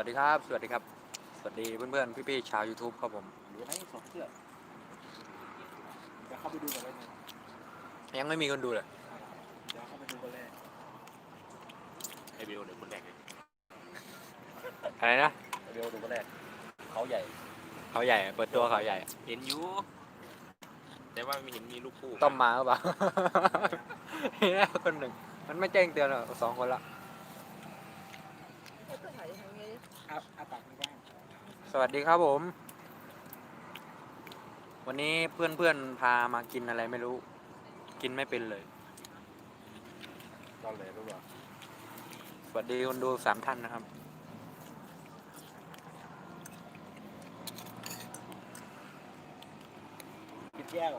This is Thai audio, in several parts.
วัสดีครับ สวัสดีครับ สวัสดีเพื่อนๆพี่ๆชาว YouTube ครับผมหรือให้สวมเสื้อเดี๋ยวเข้าไปดูกันเลยนะยังไม่มีคนดูเลยเดี๋ยวเข้าไปดูกันเลยไอวิวเดี๋ยวคนแรกเลยอะไรนะไอวิวดูคนแรกเขาใหญ่เขาใหญ่เปิดตัวเขาใหญ่ เห็นอยู่แต่ว่าไม่เห็นมีลูกคู่ต้อมมาหรือเปล่าเห็นแล้วคนหนึ่ง มันไม่แจ้งเตือนหรอกสองคนละ อาอาปากมันกว้าง สวัสดีครับผม วันนี้เพื่อนๆพามากินอะไรไม่รู้ กินไม่เป็นเลยตอนเลยรู้ป่ะสวัสดีคนดูสามท่านนะครับปิดแก้ว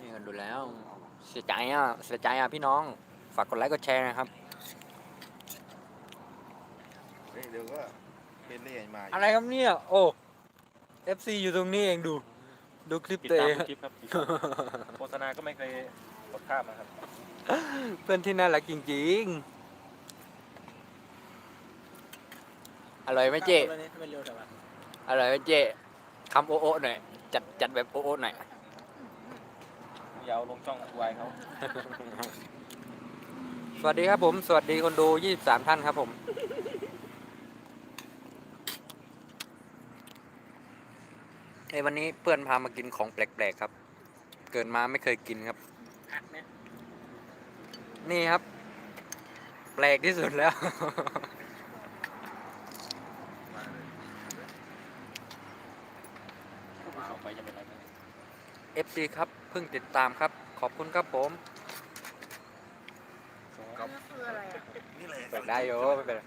นี่กันดูแล้ว เสียใจอะ เสียใจอะพี่น้อง ฝากกดไลค์กดแชร์นะครับ เฮ้ยเดี๋ยวก็เป็นเรื่อยมาอีกอะไรครับเนี่ยโอ้ FC อยู่ตรงนี้เองดู ดูคลิปติดตัวตาเอมงทุกคลิปครับติดตามโฆษณาก็ไม่เคยกดข้ามนะครับ เพื่อนที่น่ารักจริงๆ อร่อยไหมเจ๊ทำไมเร็วแต่ว่าอร่อยไหมเจ๊คำโอะโอะหน่อย จัดจัดแบบโอะโอะหน่อย อย่าเอาลงช่องวายเขา สวัสดีครับผม สวัสดีคนดู 23 ท่านครับผมเอ้ยวันนี้เพื่อนพามากินของแปลกๆครับ เกิดมาไม่เคยกินครับอัดเนี่ยนี่ครับ แปลกที่สุดแล้วเอาไปจะเป็นอะไรกัน FC ครับ เพิ่งติดตามครับ ขอบคุณครับผม คืออะไรอะนี่แหละเปิดได้โยไม่เป็นไร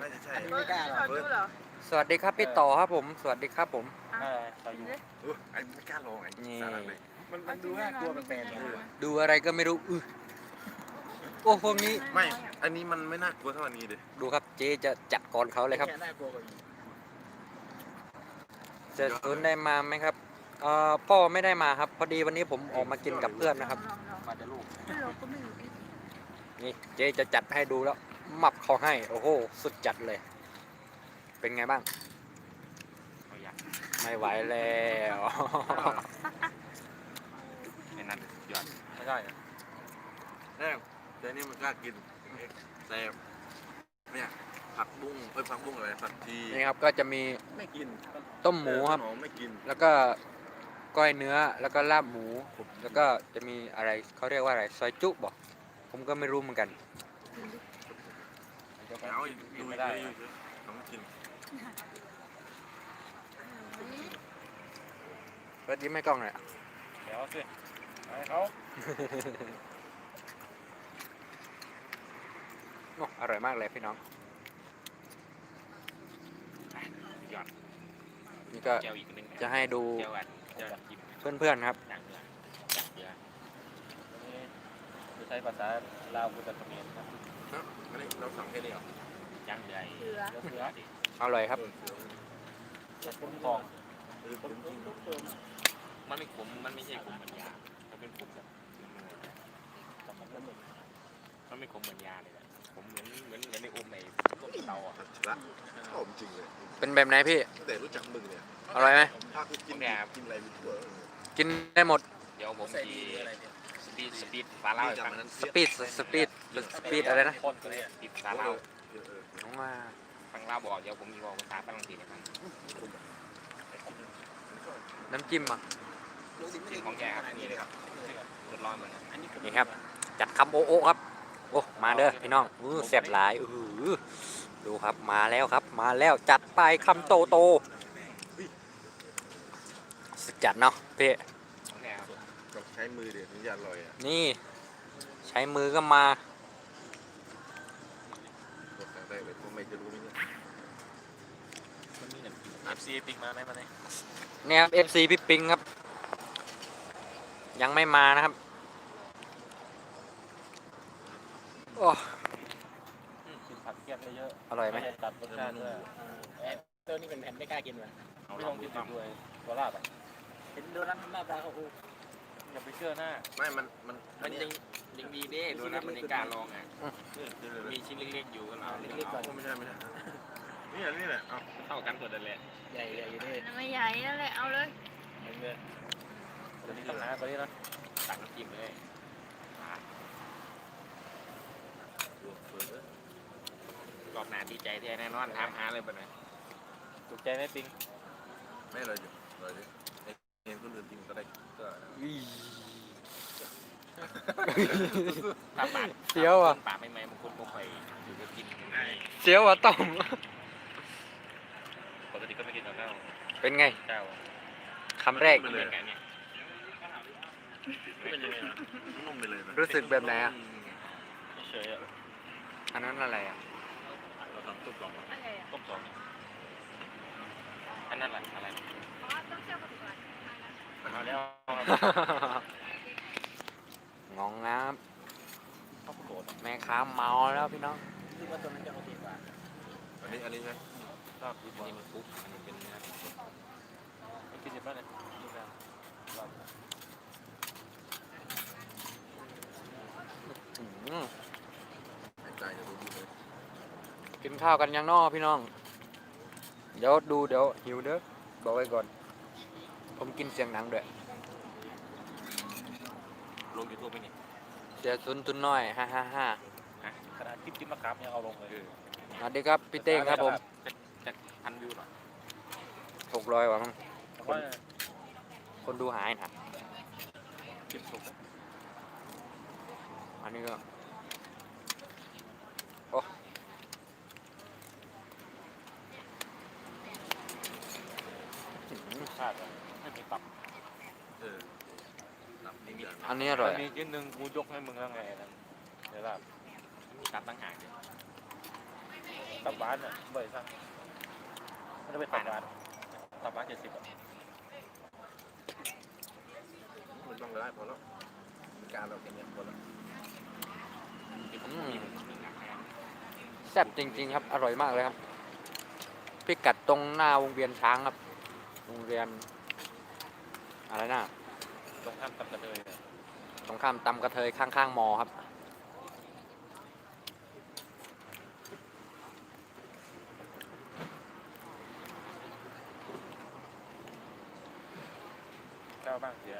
น่าจะใช่อันนี้ไม่กล้าหรอกเขาดูเหรอสวัสดีครับพี่ต่อครับผม สวัสดีครับผมน่าจะอยู่อุ๊ยไอ้ไม่กล้าลองไอ้นี่สาระเลยมันมันดูน่ากลัวแปลกๆเลยดูอะไรก็ไม่รู้อื้อโอ้พวกนี้ไม่ อันนี้มันไม่น่ากลัวเท่าอันนี้เลยดูครับเจ๊จะจัดก่อนเขาเลยครับ แค่น่ากลัวกว่าอีกเจะศูนย์ได้มาไหมครับเอ่อพ่อไม่ได้มาครับ พอดีวันนี้ผมออกมากินกับเพื่อนนะครับ มาจะลูกเราก็ไม่รู้ นี่เจ๊จะจัดให้ดูแล้วหมับเขาให้ โอ้โห สุดจัดเลย เป็นไงบ้างเอาอยากไม่ไหวแล้วในนั้นยอดไม่ได้นะแรกแต่นี่มันกล้ากินแต่เนี่ยผักบุ้งเอ้ยผักบุ้งอะไรผักชีนี่ครับก็จะมีไม่กินต้มหมูครับต้นหอมไม่กินแล้วก็ก้อยเนื้อแล้วก็ลาบหมู แล้วก็จะมีอะไรเขาเรียกว่าอะไรซอยจุบอก ผมก็ไม่รู้เหมือนกันเอาอีกดูไม่ได้ต้องกินเปิดยิ้มให้กล้องหน่อยเดี๋ยวสิให้เขาโอ้อร่อยมากเลยพี่น้องนี่ก็จะให้ดูเพื่อนๆครับ จางเดือจางเดือนี่คือ ใช้ภาษาลาวพุทธเขมรครับเนอะอันนี้เราสั่งแค่นี้เหรอจางเดือเสือเสือดิอร่อยครับคุ้มครองเออผมกินมันไม่ขมมันไม่ใช่ขมเหมือนยามันเป็นขมแบบมันไม่ขมเหมือนยาเลยอะขมเหมือนเหมือนเหมือนในอมในต้มเตาอะชละชอบจริงเลย เป็นแบบไหนพี่ตั้งแต่รู้จักมึงเนี่ยอร่อยไหมถ้ากูกินกินอะไรไปทั่วกินได้หมด เดี๋ยวผมใส่ทีดีอะไรเนี่ยส ปีดสปีดฟาเล่าให้ฟังสปีดสปีดสปีดอะไรนะพ่นตัวเนี้สปีดฟาเล่าเออเออน้องว่าฟังเล่าบอกเดี๋ยวผมมีบอกภาษาฝรั่งเศสให้ฟังน้ำจิ้มอะสิ่งของแกครับนี่เลยครับทดลองเหมือนกันอันนี้นี่ครับ จัดคำโอโอครับโอ้มาเด้อพี่น้องอื้อแซ่บหลายอื้อดูครับมาแล้วครับ มาแล้วจัดไปคำโตโตสุดจัดเนาะพี่ ช้มือเดี๋ยวถึงจะอร่อยอะนี่ ใช้มือก็มากดครั้งแรกเลยผมไม่จะรู้ไหมเนี่ยมันมีน้ำจิ้ม FC ติ๊กมาไหมมาเนี่ยเนี่ยครับ FC พี่ปิงครับ ยังไม่มานะครับโอ้กินผักเทียมเยอะอร่อยๆไหมตัดรสชาติด้วยเตัวนี้เป็นแผ่นไม่กล้ากินเลยไม่ลองกินด้วยตัวลาบอะเห็นโดนัทหน้าตาเขาโอ้อย่าไปเชื่อหน้าไม่ มัน มันมันยังยังดีเด้ดูนะมันยังกล้าลองอะนี่เลยมีชิ้นเล็กๆอยู่กันเอาเล็กๆก่อนไม่ใช่ไม่ใช่นี่แหละนี่แหละเอาเท่ากันหมดนั่นแหละใหญ่ใหญ่อยู่ด้วยไม่ใหญ่นั่นแหละเอาเลยเงี้ยตัวนี้ต้องหนาตัวนี้นะตักน้ำจิ้มเลยรอบหน้าดีใจแท้แน่นอนถามหาเลยปะเนี่ยถูกใจไหมปิงไม่เลยอยู่เลยดิเห็นคนอื่นกินก็ได้ก็ ถ้าปากเสียวอะ ปากไม่ไหมบางคนบ่ค่อยู่ก็กินง่ายเสียวอะต้อม ปกติก็ไม่กินกับข้าเป็นไงเจ้าคำแรก มันเป็นไงเนี่ยเป็นยังไงอะนุ่มไปเลยนะรู้สึกแบบไหนอะเฉยๆอะอันนั้นอะไรอะ เราทำตุ๊บลองมาอะไรอะต้มสองอันนั้นอะไรอ๋อต้องเชื่อมก่อนเอาแล้ว งองน้ข้าวโพดำแม่ค้าเมาแล้วพี่น้องคิดว่าตัวนั้นจะโอเคกว่าอันนี้อันนี้ใช่ชอบดีกอันว่านี้มันปุ๊บอันนี้เป็นเนื้อไม่กินสิบบ้านเลยกินแล้วอืมหายใจจะดูดีเลยกินข้าวกันยังนอพี่น้อง เดี๋ยวดูเดี๋ยวหิวเด้อบอกไว้ก่อน ผมกินเสียงหนังด้วย ลงยูทูบไปนี่เสียซุนตุนน้อยฮ่าฮ่าฮ่าขนาดจิ๊บจิ๊บมะขามยังเอาลงเลยสวัสดีครับพี่เต้งครับผมจะพันวิวหน่อยหกร้อยว่ะมั้งแต่ว่าคนดูหายนะจิ๊บสุกอันนี้ก็โอ้ ชาติไม่มีตับ เออหลับนิ่ง อย่างอันนี้อร่อยมีชิ้นหนึ่งกูยกให้มึงแล้วไงนั่นเดี๋ยวล่ะมีตับตั้งหากเลยตับหวานอะเบื่อสั่งมันจะเป็นตับหวานตับหวานเจ็ดสิบอะมันต้องได้พอแล้วการเราเป็นอย่างพอแล้วอืมแซ่บจริง ๆ ครับ อร่อยมากเลยครับ พิกัดตรงหน้าวงเวียนช้างครับวงเวียนอะไรนะตรงข้ามตับกระเทยอะ ตรงข้ามตำกระเทยข้างๆมอครับก้าวบ้างเสีย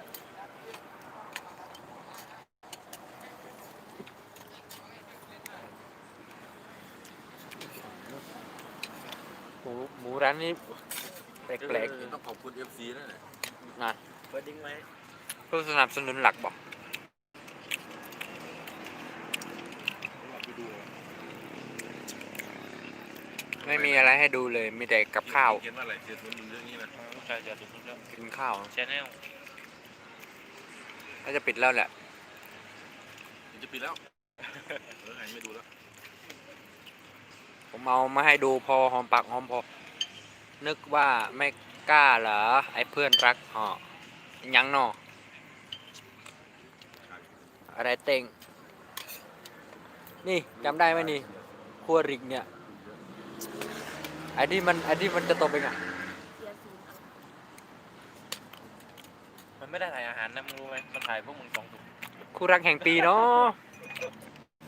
หมูหมูร้านนี้แปลกเออต้องขอบคุณ FC นั่นแหละๆนะ เปิดดิ้งไหม ผู้สนับสนุนหลักบอก ไปดู ไม่มีอะไรให้ดูเลยมีแต่กับข้าวเขียนว่าอะไรเขียนมันเรื่องนี้นะลูกชายจะดูเรื่องกินข้าวชแนลน่าจะปิดแล้วแหละเดี๋ยวจะปิดแล้วเออหายไม่ดูแล้วผมเอามาให้ดูพอหอมปากหอมพอนึกว่าไม่กล้าเหรอไอ้เพื่อนรักอ๋อยังนออะไรเต็งนี่จำได้ไหมนี่ครัวริกเนี่ย ไอ้ที่มันไอ้ที่มันจะตกไปอะเสียศูนย์มันไม่ได้ถ่ายอาหารนะมึงรู้ไหมมันถ่ายพวกมึงสองถุงคู่รักแห่งปีเนาะ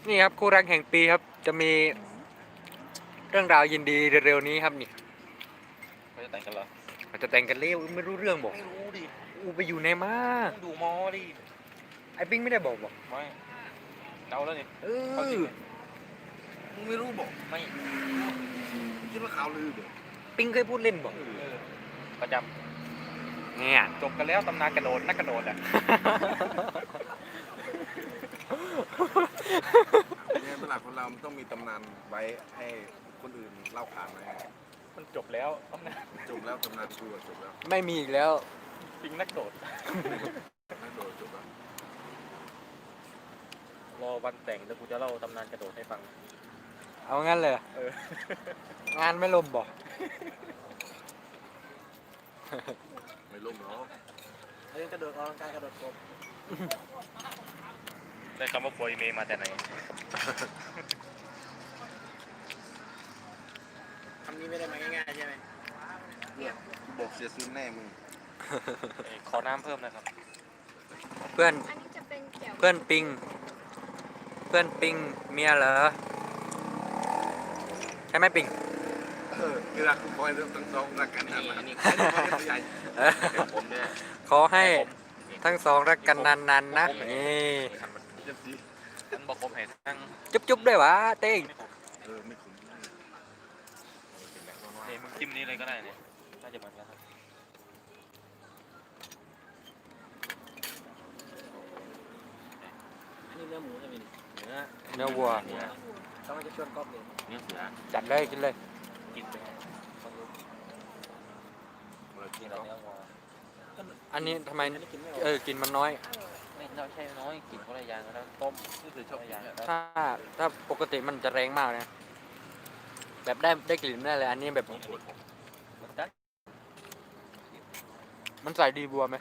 นี่ครับคู่รักแห่งปีครับ จะมีเรื่องราวยินดีเร็วๆนี้ครับนี่เขาจะแต่งกันเหรออาจจะแต่งกันเร็วไม่รู้เรื่องบอกไม่รู้ดิอูไปอยู่ในมาต้องดูมอดิไอ้ปิ้งไม่ได้บอกบอกไม่เดาแล้วนี่เอเขาจริงอไหมมึงไม่รู้บอกไม่คิดว่าข่าวลือบอกปิ้งเคยพูดเล่นบอกเออประจเนี่ยำจบกันแล้วตำนานกระโดดนักกระโดดอะเนี่ยตลาดคนเรามันต้องมีตำนานไว้ให้คนอื่นเล่าขานไหมมันจบแล้วตำนานจบแล้วตำนานกูอะจบแล้วไม่มีอีกแล้ว ปิงนักโดด นักโดดจบแล้วรอวันแต่งแล้วกูจะเล่าตำนานกระโดดให้ฟัง เอางั้นเลยเอองานไม่ลมบอกไม่ล่มหรอกเล่นกระโดดออกกำลังกายกระโดดกบได้คำว่าโปรยเมย์มาแต่ไหนคำนี้ไม่ได้มาง่ายๆใช่ไหมบอกเสียซุนแน่มึงเอ้ยขอน้ำเพิ่มนะครับ เพื่อนอันนี้จะเป็นแจ่วเพื่อนปิง เพื่อนปิงเมียเหรอ ใช่ไหมปิงเออคือรักคอยเรื่องตั้งสองรักกันนะมันนี่ใหญ่เออผมเนี่ยขอให้ทั้งสองรักกันนานๆนะนี่จะดีทั้งบอกผมเห็นทั้งจุ๊บๆด้วยวะเต้งเออไม่คุ้มเฮ้ยมึงจิ้มนี้เลยก็ได้เนี่ยน่าจะเหมือนกันครับอันนี้เนื้อหมูใช่ไหมนี่เนื้อเนื้อวัว เนื้อต้องให้จะชวนก๊อฟเลย เนื้อเสือจัดเลยกินเลยกินไปต้องรู้เรากิกินนแล้แล้ววเนื้อวัวอันนี้ทำไมอันนี้กินไม่ออกเออกินมันน้อย ไม่เราใช่น้อยกินคนละอย่างกันแล้วต้มนี่คือชอบอย่างแล้วถ้าถ้าปกติมันจะแรงมากนะแบบได้ได้กลิ่นได้เลยอันนี้แบบมันจัดมันใส่ดีบัวไหม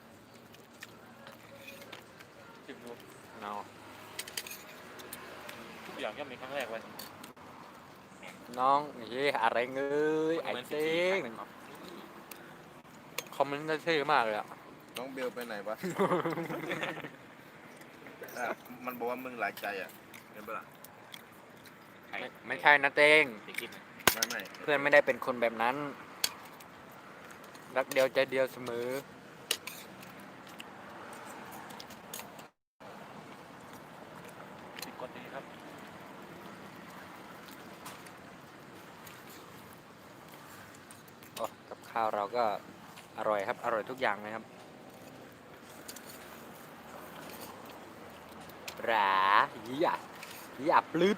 จิ้มดูเอาทุกอย่างย่อมมีครั้งแรกไว้น้ องเฮ้ยอะไรเงยไอ้เต้งคอมเมนต์ได้เท่มากเลยอะน้องเบลไปไหนวะ อะมันบอกว่ามึงหลายใจอะเห็นปะล่ะไม่ไม่ใช่นะเต้งไปกินไม่ไม่ เพื่อนไม่ได้เป็นคนแบบนั้น รักเดียวใจเดียวเสมอ ติดกดดีครับ โอ้กับข้าวเราก็อร่อยครับ อร่อยทุกอย่างเลยครับหราหยาหยาปลื้ด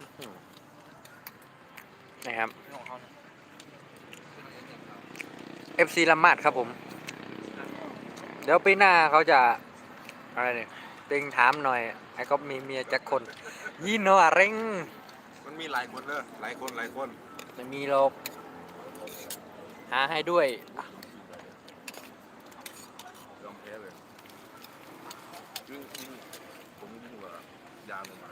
อื้อหือนะครับเรื่องของเขาเนี่ย FC ละมาดครับผม เดี๋ยวปีหน้าเขาจะ อะไรเนี่ย ติงถามหน่อยไอ้ก็มีเมียจักคน ยี่โนอะเร่งมันมีหลายคนเนอะหลายคนหลายคนไม่มีหรอกหาให้ด้วยยอมแพ้เลยยิ่งยิ่งผมยิ่งกว่ายามลงมา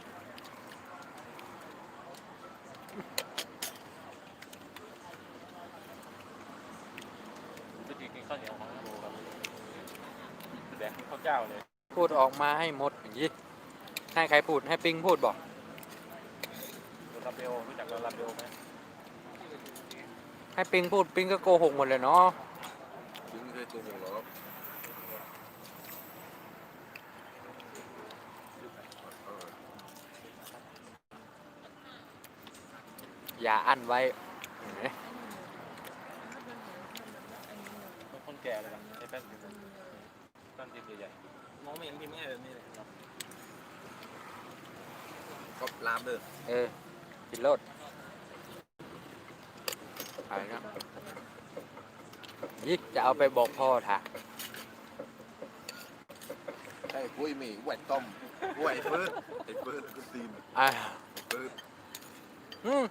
จะกินข้าวเหนียวของโบครับแดกข้าวเจ้าเลย พูดออกมาให้หมดอย่างนี้ให้ใครพูดให้ปิงพูดบอกโดนลาเบลรู้จักโดนลาเบลไหมให้ปิงพูดปิงก็โกหกหมดเลยเนาะยิ่งไม่เคยโกหกหรอกเอออย่าอั้นไว้เห็นไหมเป็นคนแก่เลยนะไอ้แป้นกินต้นตีนใหญ่ มองไม่เห็นพิมพ์ง่ายแบบนี้เลยก็ลามเด้อเออกินโลดอะไรนะยี่จะเอาไปบอกพ่อถ่ะไอ้ปุ้ยหมีแหวกต้มแหวกเฟิร์สไอ้เฟิร์สก็ตีนอ่าไอ้เฟิร์สอืม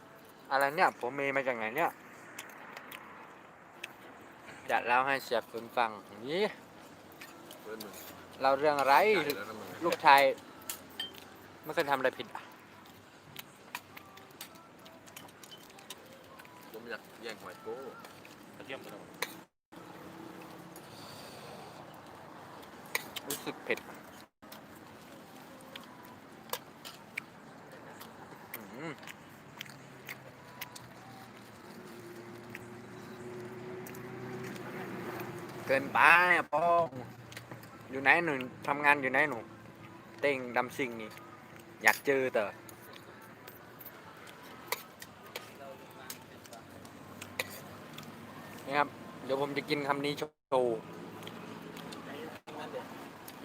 อะไรเนี่ย ผมมีมาจากไหนเนี่ย จะเล่าให้เสียบคุณฟังนี่เฟิร์สมึง เล่าเรื่องอะไรใหญ่แล้วนะมึงลูกชายไม่เคยทำอะไรผิดอะผมอยากแย่งหอยโก้กระเทียมตัวนึงรู้สึกเผ็ดอืมเกินไปอะพ่อ อยู่ไหนหนูทำงานอยู่ไหนหนู เต้งดำซิงนี่อยากเจอแต่นะครับ เดี๋ยวผมจะกินคำนี้โชว์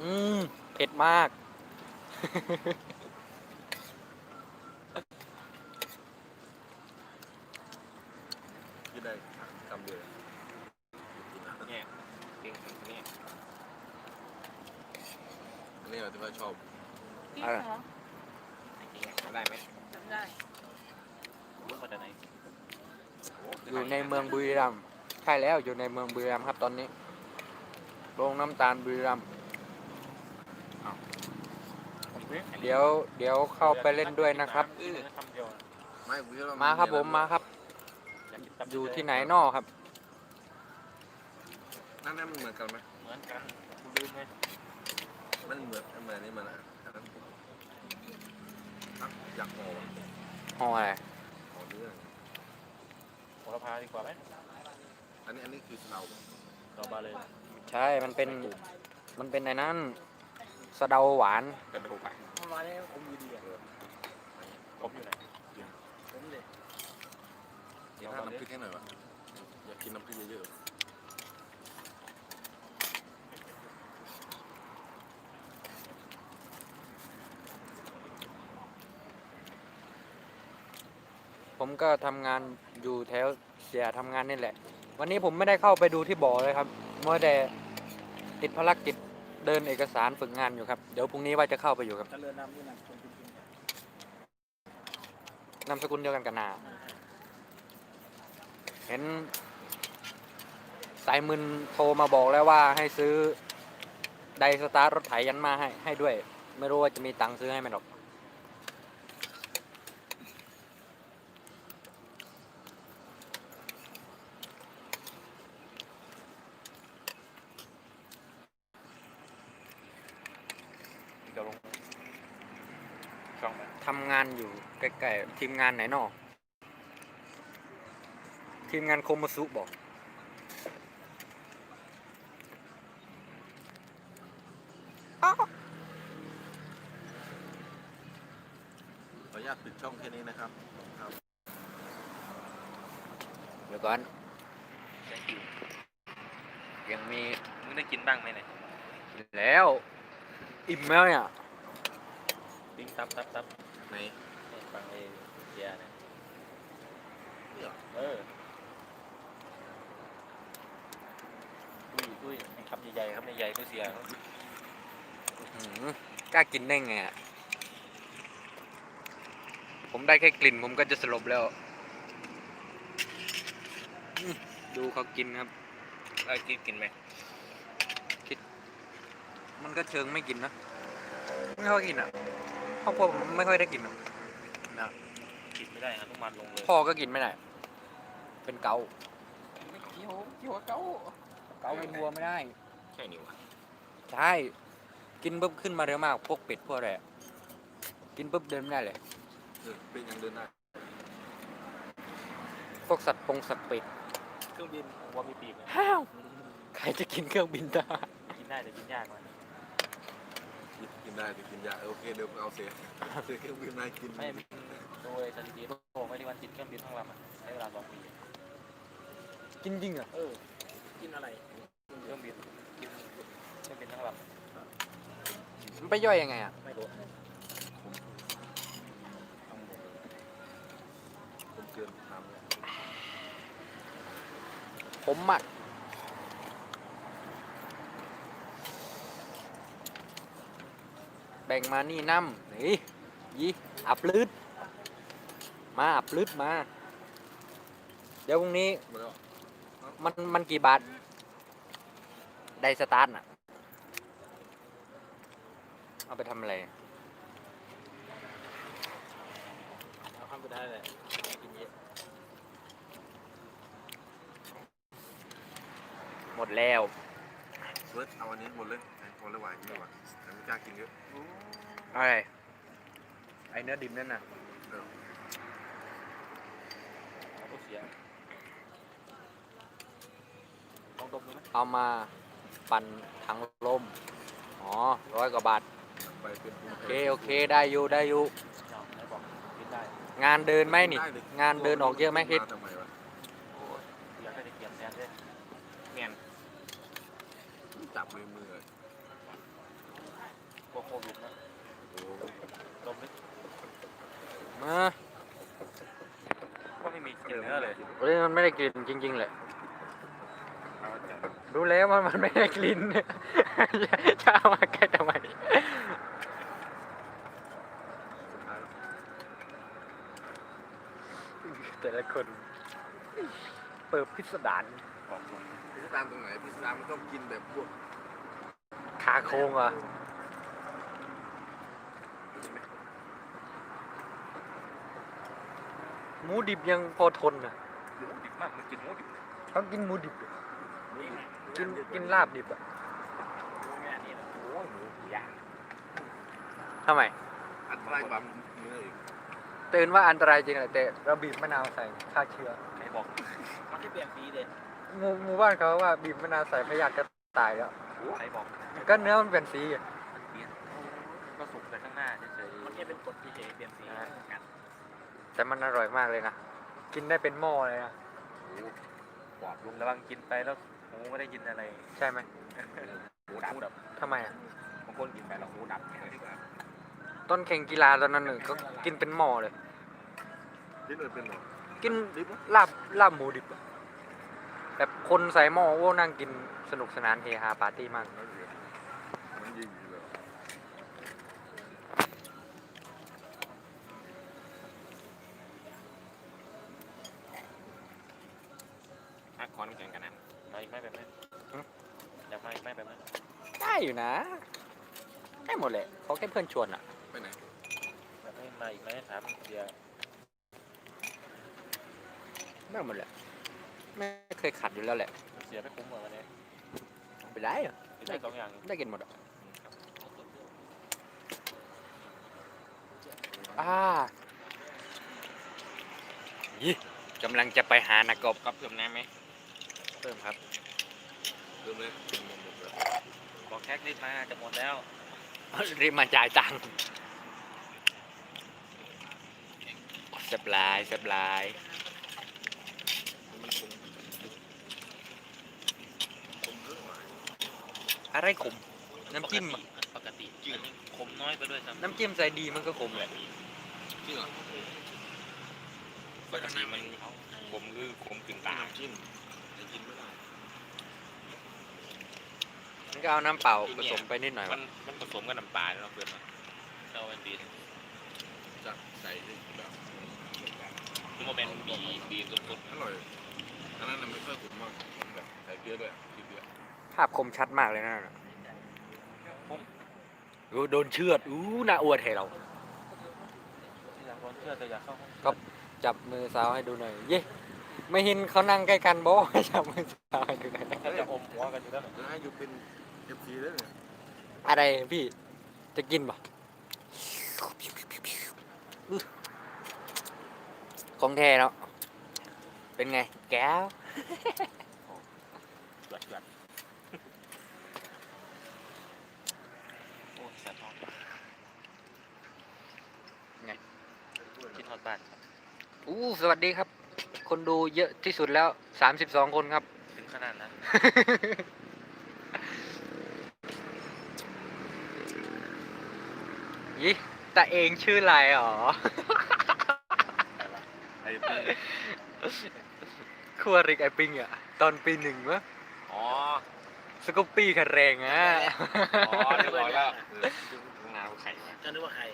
อืมเผ็ดมาก ที่ได้คำเดียว เนี่ยกินนี่ อันนี้เราที่ว่าชอบ พี่ อะไร เหรอ ได้ไหม จำได้ รู้มาจากไหน อยู่ในเมืองบุรีรัมย์ใช่แล้วอยู่ใน เมืองบุรีรัมย์ครับตอนนี้โรงน้ำตาลบุรีรัมย์เดี๋ยวเดี๋ยวเข้าไปเล่นด้วยนะครับคำเดียวไม่กูคิดว่มาครับผมมาครับ อยากกินตับอยู่ที่ไหนนอครับนั่นนั่นมันเหมือนกันไหมเหมือนกันกูลืมไงมันเหมือนเหมือนนี่มันอะอันนั้นอะอยากห่อวะห่ออะไรห่อเรื่องโหระพาดีกว่าไหม อันนี้อันนี้คือเราเรามาเลยใช่ มันเป็น มันเป็นในนั้นสะเดาหวานกันไปไปมาแล้วผมอยู่ดีอะผมอยู่ไหนผมเลยกินน้ำพริกให้หน่อยวะอยากกินน้ำพริกเยอะผมก็ทำงานอยู่แถวเสียทำงานนี่แหละ วันนี้ผมไม่ได้เข้าไปดูที่บ่อเลยครับเมื่อแต่ติดภารกิจเดินเอกสารฝึกงานอยู่ครับ เดี๋ยวพรุ่งนี้ว่าจะเข้าไปอยู่ครับเจริญนำนี่นะคนจริงนามสกุลเดียวกันกับนา เห็น สายมึนโทรมาบอกแล้วว่าให้ซื้อไดสตาร์ทรถไถยันมาให้ให้ด้วย ไม่รู้ว่าจะมีตังค์ซื้อให้ไหมหรอก เดี๋ยวลงช่องไหน ทำงานอยู่ใกล้ๆ ทีมงานไหนนอก ทีมงานโคมาซุบอกๆขออนุญาตปิดช่องแค่นี้นะครับครับ เดี๋ยวก่อนยังมีมึงได้กินบ้างไหมเนี่ยแล้ว อิ่มแล้วเนี่ยปิ้งตับตับตับไหนนี่ฟังเอ เดียเนี่ยนี่เหรอเออตุ้ยตุ้ยให้คำใหญ่ๆคำใหญ่ๆก็เสียอื้อหือกล้ากินได้ไงอะผมได้แค่กลิ่นผมก็จะสลบแล้วอื้อดูเขากินครับไอ้กินกินไหมมันก็เชิงไม่กินนะ ไม่ค่อยกินอะครอบครัวผมไม่ค่อยได้กินอะกินไม่ ได้ฮะทุกมันลงเลย พ่อก็กินไม่ได้ เป็นเกาไม่เกี่ยวเกี่ยวกับเกาเกาเป็นวัวไม่ได้ ใช่นี่วะใช่ กินปุ๊บขึ้นมาเร็วมาก พวกเป็ดพวกอะไรอะกินปุ๊บเดินไม่ได้เลย เออเป็นยังเดินได้พวกสัตว์ปงสัตว์เป็ดเครื่องบินว่ามีปีกไหมห้าวใครจะกินเครื่องบินได้ กินได้แต่กินยากหน่อยกินกินได้แต่กินยาเออโอเคเดี๋ยวเอาเสียเสียเครื่องบินมากินไม่ โดยสถิติโลกไม่ได้วันติดเครื่องบินทั้งลำอะใช้เวลาสองปีกินจริงเหรอะเออ กินอะไรเครื่องบินกินเครื่องบินทั้งลมันไปย่อยยังไงอะำไม่รู้ผมเกินทำเลยผมอะแบ่งมานี่น้ำนี่ยี่อับลืด มาอับลืดมา เดี๋ยวพรุ่งนี้หมดแล้วมันมันกี่บาท ไดสตาร์ทน่ะ เอาไปทำอะไรเอาข้ามไปได้เลยกินเยอะหมดแล้วเฟิร์สเอาอันนี้หมดเลยหมดเลยหวานกินเลยว่ะแต่ไม่กล้ากินเยอะอะไร ไอเนื้อดิบนั่นน่ะ เออ เอาก็เสียลองดมดูไหมเอามาปั่นถังลม อ๋อร้อยกว่าบาท ไปเป็นภูมิโอแพ้เค โอเค ได้อยู่ ได้อยู่ เอาไหนบอกกินได้งานเดินไหมนี่ งานเดินออกเยอะไหมคิดาทำไมวะโอ้ยอยากได้แต่เกียนแทนด้วยเมียนจับมือมือเลยพวกโควิดนะโอ้โหดมดิมาก็ไม่มีกลิ่นเนื้อเลยเฮ้ยมันไม่ได้กลิ่นจริงๆเลยเอาจังรู้แล้วว่ามันไม่ได้กลิ่นจะเอามาแก้ทำไมสุดท้ายแล้วแต่ละคน เปิดพิสดารบอกตรงพิซซ่าตรงไหนพิซซ่ามันต้องกินแบบพวกขาโค้งอะ หมูดิบยังพอทนอะหมูดิบมากมันกินหมูดิบเขากินหมูดิบอะกินกินลาบดิบอะโอ้ยหมูย่างทำไม อันตรายกว่าเนื้ออีกตื่นว่าอันตรายจริงแหละแต่เราบีบมะนาวใส่ฆ่าเชื้อใครบอกมันจะเปลี่ยนสีเลยหมู่หมู่บ้านเขาว่าบีบมะนาวใส่พยาธิก็ตายแล้ว ใครบอกก็เนื้อมันเป็นสีอะเปลี่ยนก็สุกแต่ข้างหน้าเฉยๆมันแค่เป็นกฎเฉยๆเปลี่ยนสีกัน แต่มันอร่อยมากเลยนะ กินได้เป็นหม้อเลยนะปอบลุงระวังกินไปแล้วหมูไม่ได้กินอะไรใช่ไหมหมูดับทำไมอะบางคนกินไปแล้วหมูดับต้นแข่งกีฬาตอนนั้นหนึ่งก็กินเป็นหม้อเลยลิ้นเลยเป็นหรอกินดิบปะลาบลาบหมูดิบอะแบบคนใส่หม้อโอ้นั่งกินสนุกสนานเฮฮาปาร์ตี้มาก มันยิงอยู่เลย ฮัก คอนแข่งกันนะมาอีกไหมแบบนี้อยากมาอีกไหมแบบนี้ได้อยู่นะ ได้หมดเลยเขาแค่เพื่อนชวนอะ ไปไหนแบบนี้มาอีกไหมถามเดียวได้หมดเลยไม่เคยขัดอยู่แล้วแหละเสียไม่คุ้มเหมือนวันนี้ไปได้เหรอกินได้สองอย่างได้กินหมดอะอ่ายี่กำลังจะไปหานากบกับเพิ่มน้ำไหม เพิ่มครับเริ่มเลยหมดหมดเลยบอกแท็กรีบมาจะหมดแล้วรีบมาจ่ายตังค์สบลายสบลายมันคงคงเรื่องหมายอะไรขมน้ำจิ้มอะปกติอันนี้ขมน้อยไปด้วยซ้ำน้ำจิ้มใส่ดีมันก็ขมแหละจริงเหรอปกติมันขมคือขมกึ่งตาน้ำจิ้มจะ กินไม่ได้มันก็เอาน้ำเปล่าผสมไปนิดหน่อยมัวะนมันผสมกับน้ำปลาเนาะเพื่อนเราเป็นดีจะใส่แบบคือมันเป็นบีบีสุดอร่อยอันนั้นน่ะไม่ค่อยขุ่นมากมันแบบใส่เกลือด้วยกินเกลือภาพคมชัดมากเลยนะน่ะอู้โดนเชือดอู้น่าอวดให้เราๆอยากร้อนเชื่อแต่อยากเข้าห้องจับมือสาวให้ดูหน่อย เย้ ไม่เห็นเขานั่งใกล้กันบอกให้จับมือสาวให้ดูหน่อยเขาจะอมหัวกันอยู่แล้วเนี่ยแล้วให้อยู่เป็นเอฟซีด้วยเนี่ยอะไรพี่จะกินปะอื้อของแท้เนาะเป็นไง แก้วเดือดเดือดโอ้ยแสบท้องไงคิดทอดบ้านอู้สวัสดีครับ คนดูเยอะที่สุดแล้วสามสิบสองคนครับ ถึงขนาดนั้น ยี่แต่เองชื่ออะไรหรอ ไอ้พี่คัวริกไอปิงอะ ตอนปีหนึ่งวะอ๋อ สกูปปี้ขันแรงอะ อ๋อเรียบร้อยแล้วงานไข่จะนึกว่าใคร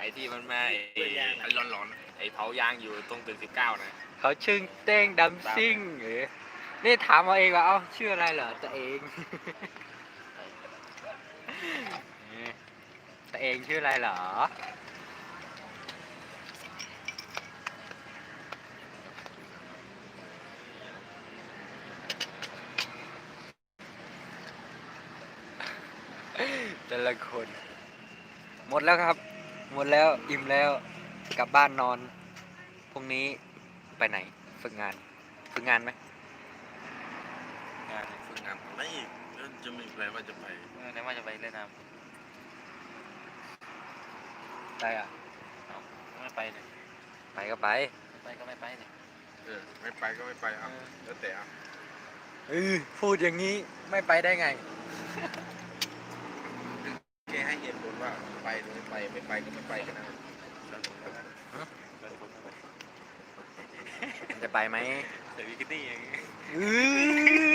ไอ้ที่มันมาไอ้เปื้อนยางไอ้ร้อนๆอะไอ้เผายางอยู่ตรงตึกสิบเก้านะ เขาชื่อเต้งดำซิ่งเออนี่ถามเอาเองว่าเอ้าชื่ออะไรเหรอตัวเองเออตัวเองชื่ออะไรเหรอแต่ละคน หมดแล้วครับ หมดแล้วอิ่มแล้วกลับบ้านนอนพรุ่งนี้ ไปไหน ฝึกงาน ฝึกงานไหมงานฝึกงานไม่อีกแล้วจะมีแพลนว่าจะไปไหนว่าจะไปเล่นน้ไปอะำไม่ไปเลยไปก็ไปไปก็ไม่ไปเลยเออไม่ไปก็ไม่ไปอะแล้วแต่อะเออพูดอย่างนี้ไม่ไปได้ไง แกให้เหตุผลว่าไปหรือไม่ไปไม่ไปก็ไม่ไปกันนะ จะไปไหมเซอร์วิคิตี้อย่างงี้อื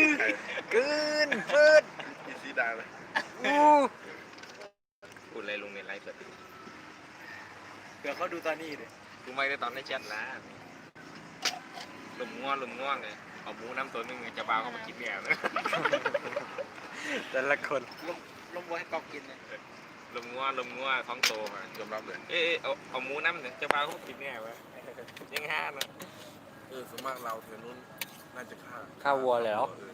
อเกินเปิดอีซีดาเลยอู้พูดอะไรลงในไลฟ์สดเดี๋ยวเขาดูตอนนี้เลยกูไม่ได้ตอนในแชทละลมง่วงลมง่วงเลยเอาหมูน้ำตัวหนึงจะบาวเข้ามากินแก้วนะแต่ละคนลมบัวให้กอกกินเลยลมง่วงลมง่วงท้องโตมายอมรับเลยเอ๊ะเอาเอาหมูน้ำเนี่ยจะบาวเข้ามากินแก้วะยังห้านะเออสวนมากเราแถวนู้นน่าจะฆ่าฆ่าวัวเลยเหรอออ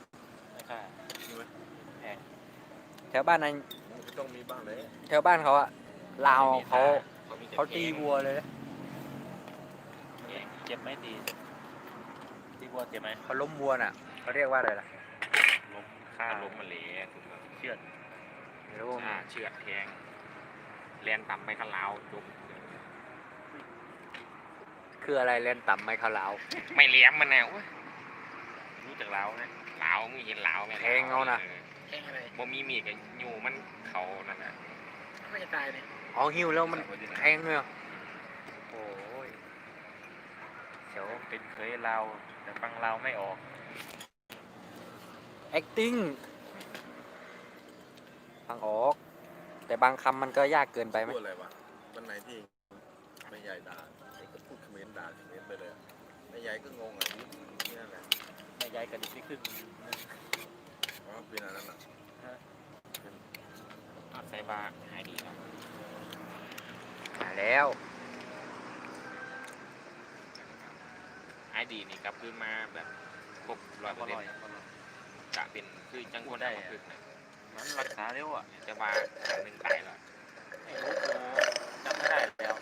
ไม่ค่าใช่ไหมแถวบ้านนั้นมันก็ต้องมีบ้างเลยแถวบ้านเขาอะลาวเขามีแต่เขาตีวัวเลยนะเจ็บไหมตีตีวัวเจ็บไหมเขาล้มวัวน่ะเขาเรียกว่าอะไรล่ะล้มฆ่าล้มมาเหลยเชือดไม่รู้อ่าเชือดแทงเลียนต่ำไปข้างลาวจบ คืออะไรเล่นต่ำไม่เขาลาวไม่เลี้ยมมันแนวะรู้จักลาวนะลาวมึงเห็นลาวไหมแทงเอานะ แทงอะไรบ่มีมีดกับยูมันเขานั่นนะไม่จะตายเนี่ยอ๋อหิวแล้วมันแทงเลยเหรอโอ้ยเดี๋ยวเป็นเคยเราแต่ฟังเราไม่ออก acting ฟังออก แต่บางคำมันก็ยากเกินไปไหม พูดอะไรวะวันไหนที่ แม่ใหญ่ด่าไอ้ก็พูดเขมรด่าเขมรไปเลยอะแม่ใหญ่ก็งงอะนี่นั่นแหละแม่ยายกระดิกไม่ขึ้นเพราะว่าเป็นอันนั้นอะอัดไซบาร์หายดีแล้วมาแล้วหายดีนี่กลับคืนมาแบบครบร้อยเปอก็ร์เซ็นลอยต์กะเป็นคือจังคนได้ขึ้นนะมันรักษาเร็วอะจะว่าครั้งหนึ่งตายแล้ว ไม่รู้กูจำไม่ได้แล้ว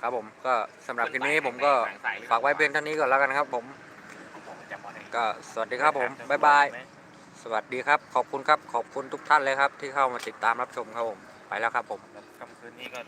ครับผมก็สำหรับคลิปนี้ผมก็ฝากไว้เพียงเท่านี้ก่อนแล้วกันครับ ผมจำมาได้ก็สวัสดีครับผมบ๊ายบายสวัสดีครับ ขอบคุณครับ ขอบคุณทุกท่านเลยครับ ที่เข้ามาติดตามรับชมครับผม ไปแล้วครับผมคำคืนนี้ก็